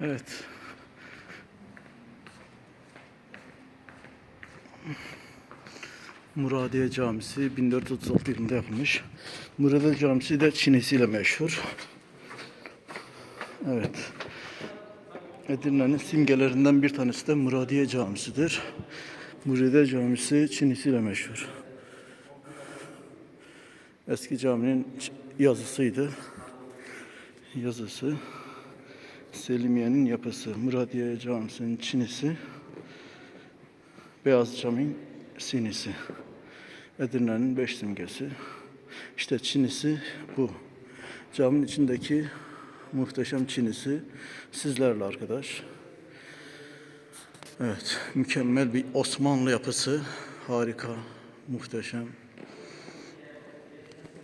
Evet. Muradiye Camisi 1436 yılında yapılmış. Muradiye Camisi de çinesiyle meşhur. Evet. Edirne'nin simgelerinden bir tanesi de Muradiye Camisi'dir. Muradiye Camisi çinesiyle meşhur. Eski caminin yazısıydı. Yazısı. Selimiye'nin yapısı. Muradiye Camisi'nin çinisi. Beyaz Cam'ın sinisi. Edirne'nin beş simgesi. İşte çinisi bu. Camın içindeki muhteşem çinisi sizlerle arkadaş. Evet, mükemmel bir Osmanlı yapısı. Harika, muhteşem.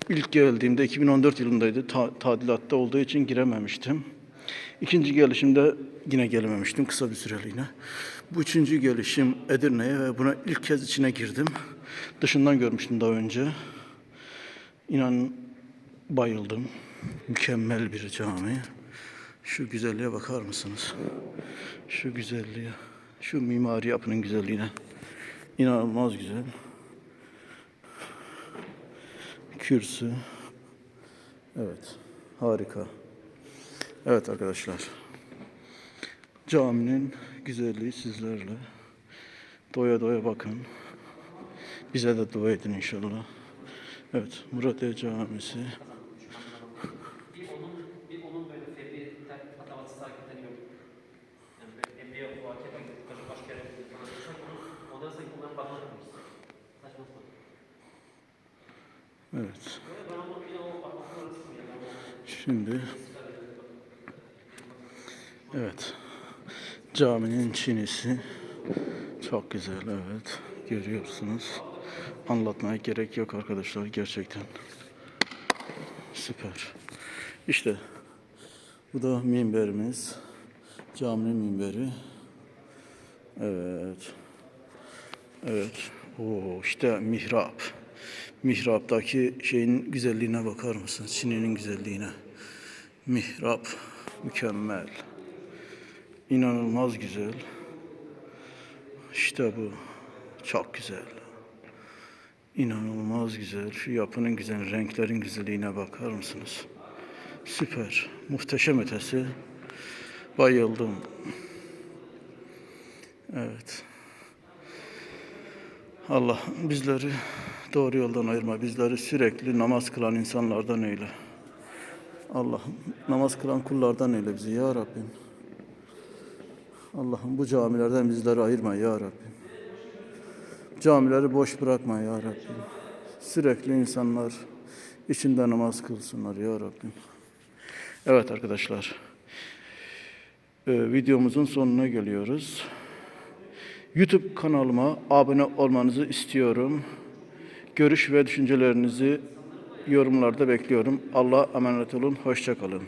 İlk geldiğimde 2014 yılındaydı. Ta- tadilatta olduğu için girememiştim. İkinci gelişimde yine gelememiştim kısa bir süreliğine. Bu üçüncü gelişim Edirne'ye ve buna ilk kez içine girdim. Dışından görmüştüm daha önce. İnan bayıldım. Mükemmel bir cami. Şu güzelliğe bakar mısınız? Şu güzelliğe, şu mimari yapının güzelliğine. İnanılmaz güzel. Kürsü. Evet, harika. Evet arkadaşlar. Caminin güzelliği sizlerle. Doya doya bakın. Bize de dua edin inşallah. Evet, Muradiye Camisi. Evet. Böyle Evet. Caminin çinisi çok güzel evet. Görüyorsunuz. Anlatmaya gerek yok arkadaşlar gerçekten. Süper. İşte bu da minberimiz. Caminin minberi. Evet. Evet. Oo, işte mihrap. Mihraptaki şeyin güzelliğine bakar mısın? Çininin güzelliğine. Mihrap mükemmel. İnanılmaz güzel. İşte bu. Çok güzel. İnanılmaz güzel. Şu yapının güzel, renklerin güzelliğine bakar mısınız? Süper. Muhteşem ötesi. Bayıldım. Evet. Allah bizleri doğru yoldan ayırma. Bizleri sürekli namaz kılan insanlardan eyle. Allah'ım namaz kılan kullardan eyle bizi ya Rabbim. Allah'ım bu camilerden bizleri ayırma ya Rabbim. Camileri boş bırakma ya Rabbim. Sürekli insanlar içinde namaz kılsınlar ya Rabbim. Evet arkadaşlar. Ee, videomuzun sonuna geliyoruz. YouTube kanalıma abone olmanızı istiyorum. Görüş ve düşüncelerinizi yorumlarda bekliyorum. Allah emanet olun. Hoşça kalın.